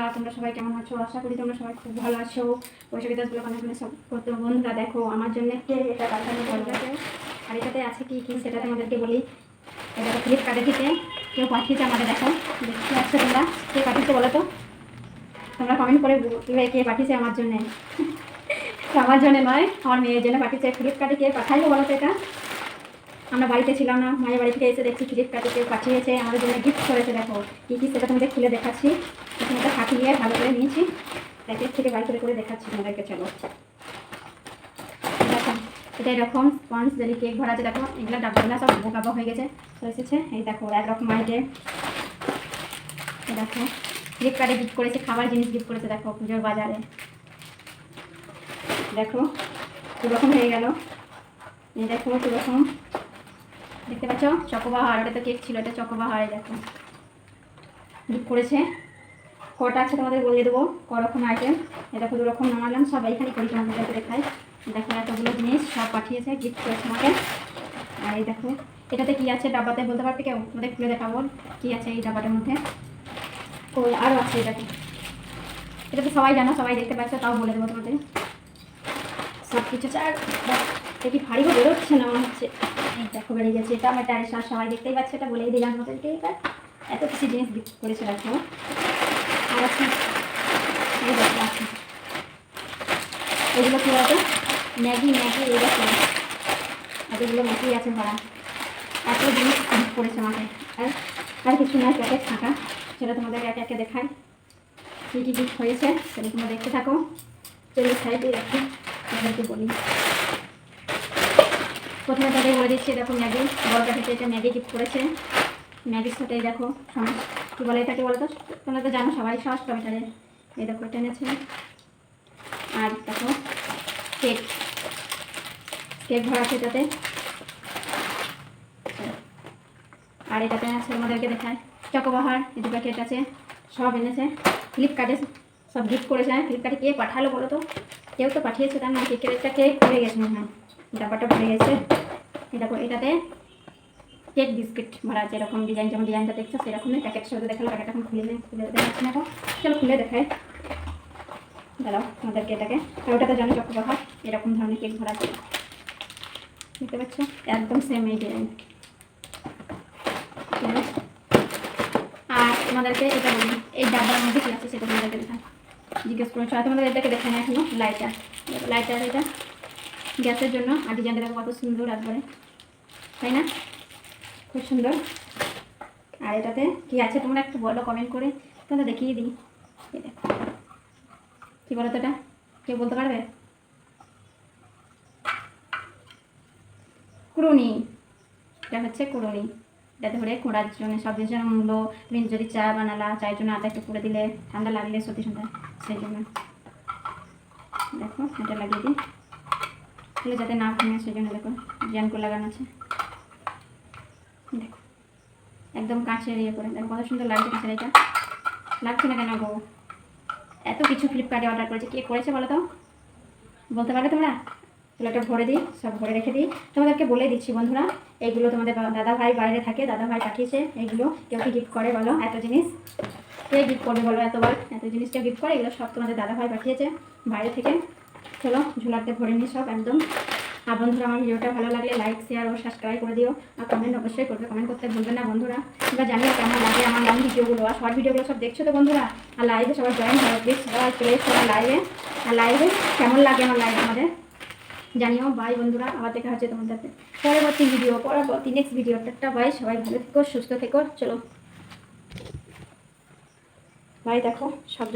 বন্ধুরা, তোমরা সবাই কেমন আছো? আশা করি তোমরা সবাই খুব ভালো আছো। বৈশাখী দাস ব্লগ অনেক সব করতে? বন্ধুরা, দেখো, আমার জন্য কে এটা পাঠানো বলবে আর এটাতে আছে কি কি সেটা তোমাদেরকে বলি। এটা ফ্লিপকার্টে থেকে কেউ পাঠিয়েছে আমাকে দেখো। দেখতে পাচ্ছ তোমরা? কে পাঠিয়েছে বলো তো? তোমরা কমেন্ট করে কে পাঠিয়েছে আমার জন্য। আমার জন্য নয়, আমার মেয়ের জন্য পাঠিয়েছে। ফ্লিপকার্টে কে পাঠাইলো বলো তো এটা? আমরা বাড়িতে ছিলাম না, মায়ের বাড়ি থেকে এসে দেখছি ফ্লিপকার্টে কেউ পাঠিয়েছে, আমাদের জন্য গিফট করেছে, দেখো। কী কী সেটা তোমাদের খুলে দেখাচ্ছি। একটা ফাটিয়ে ভালো করে নিয়েছি। প্যাকেট থেকে বাড়ি করে করে দেখাচ্ছি তোমাদেরকে, চলো। দেখো, এটা এরকম স্পঞ্জ যদি কেক ভরা আছে, দেখো, এগুলো ডাব্বাগুলো সব বোকাবা হয়ে গেছে এসেছে। এই দেখো একরকম এই দেখো ফ্লিপকার্টে গিফট করেছে, খাবার জিনিস গিফট করেছে, দেখো, পুজোর বাজারে। দেখো, দুরকম হয়ে গেল। এই দেখো, দুরকম। দেখতে পাচ্ছ? চকোবাহার, ওটা তো কেক ছিল, এটা চকোবাহারে দেখো। গিফট করেছে কটা আছে তোমাদের বলে দেবো। করকম আইটেম এ দেখো, দুরকম নামালাম, সব এইখানে করি তোমাদেরকে দেখাই দেখো, এতগুলো জিনিস সব পাঠিয়েছে গিফট করেছে আমাকে। আর এই দেখো, এটাতে কি আছে ডাব্বাতে বলতে পারবে কেউ? তোমাদের খুলে দেখাবো, কি আছে এই ডাব্বাটার মধ্যে। ও আরও আছে এটাতে। এটা তো সবাই জানো, সবাই দেখতে পাচ্ছ, তাও বলে দেবো তোমাদের। সব কিছু আর দেখি ভারীও বেরোচ্ছে না মনে হচ্ছে? দেখো বেরিয়ে গেছে, এটা আমার টাইস আর সবাই দেখতেই পাচ্ছে, এটা বলেই দিলাম তোমাদেরকে এটা এত কিছু জিনিস গিফট করেছে দেখো আর আছে আছে। এগুলো কী আছে ম্যাগি ম্যাগি, এই দেখো। এতগুলো ম্যাগি আছে ভরা এত জিনিস গিফট করেছে আমাকে। আর আর কিছু নয়, প্যাকেট থাকা সেটা তোমাদের একে একে দেখাই। কী কী গিফট হয়েছে, সেটা তোমরা দেখতে থাকো। চলো সাইডে রাখি। বলি। প্রথমে তাদের বলে দিচ্ছি, দেখো ম্যাগি বড়টা থেকে এটা ম্যাগি গিফট করেছে। ম্যাগির সাথে দেখো কী বলে এটাকে বলো তো তোমরা তো জানো, সবাই সস টমেটারে এই দেখো, এটা এনেছে। আর দেখো কেক কেক ভরা আছে এটাতে। আর এটাতে আছে তোমাদেরকে দেখায়, চকোবাহার, এই দু প্যাকেট আছে, সব এনেছে। ফ্লিপকার্টে সব গিফট করেছে। ফ্লিপকার্টে কে পাঠালো বলো তো? কেউ তো পাঠিয়েছে, তার না কেকের একটা কেক ভরে গেছে হয়। ডাব্বাটা ভরে গেছে। এটা এটাতে কেক বিস্কিট ভরা আছে, এরকম ডিজাইন যেমন ডিজাইনটা দেখছ, সেরকমই প্যাকেট সাথে দেখাল প্যাকেট এখন খুলে খুলে দেখাচ্ছি না চলো, খুলে দেখাই। দাঁড়াও আমাদেরকে এটাকে। আর ওটা তো জানো চকোবাহার এরকম ধরনের কেক ভরা আছে। দেখতে পাচ্ছ? একদম সেম এই ডিজাইন আর তোমাদেরকে এটা বলি, এই ডাব্বার মধ্যে কী আছে সেটা তোমাদেরকে দেখায় জিজ্ঞেস করেছ আর তোমাদের এটাকে দেখে না এখনও লাইটার লাইটার এটা। গ্যাসের জন্য আর ডিজাইনটা দেখো কত সুন্দর একবারে। তাই না? খুব সুন্দর। আর এটাতে কি আছে তোমরা একটু বলো কমেন্ট করে। তোমরা দেখিয়ে দিই। দেখো। কী বলো তো এটা? কেউ বলতে পারবে? কুড়ুনি। এটা হচ্ছে কুড়ুনি। এটা ধরে কোড়ার জন্য সব জিনিসের মূল্য তুমি যদি চা বানালা, চায়ের জন্য আদা একটু করে দিলে ঠান্ডা লাগলে সত্যি ঠান্ডা সেই জন্য। দেখো, এটা লাগিয়ে দিই। তাহলে যাতে না ভেঙে সেই জন্য দেখো ডিজাইন করে লাগানো আছে। দেখো, একদম কাঁচের ইয়ে করে। দেখো, কত সুন্দর লাগছে কাঁচের এটা। লাগছে না কেন গো? এত কিছু ফ্লিপকার্টে অর্ডার করেছে। কে করেছে বলো তো? বলতে পারবে তোমরা? চুলাটা ভরে দিই, সব ভরে রেখে দিই। তোমাদেরকে বলে দিচ্ছি বন্ধুরা এইগুলো তোমাদের দাদা ভাই বাইরে থাকে দাদা ভাই পাঠিয়েছে এইগুলো কেউ কি গিফট করে বলো? এত জিনিস। কে গিফট করবে বলো এতবার? এত জিনিস কেউ গিফট করে? এগুলো সব তোমাদের দাদা ভাই পাঠিয়েছে বাইরে থেকে। চলো, ঝোলাতে ভরে নিই সব একদম। আর বন্ধুরা, আমার ভিডিওটা ভালো লাগলে লাইক শেয়ার ও সাবস্ক্রাইব করে দিও। আর কমেন্ট অবশ্যই করবে। কমেন্ট করতে ভুলবেন না বন্ধুরা। তোমরা জানিও কেমন লাগে আমার লং ভিডিওগুলো আর শর্ট ভিডিওগুলো সব দেখছ তো বন্ধুরা? আর লাইভে সবাই জয়েন হবে প্লিজ সবাই চলে এসো লাইভে আর লাইভে কেমন লাগে আমার লাইভ আমাদের? জানিও বাই বন্ধুরা, আবার দেখা হচ্ছে তোমাদের সাথে। পরবর্তী ভিডিও পরবর্তী নেক্সট ভিডিও একটা বাই সবাই ভালো থেকো, সুস্থ থেকো, চলো। বাই দেখো সব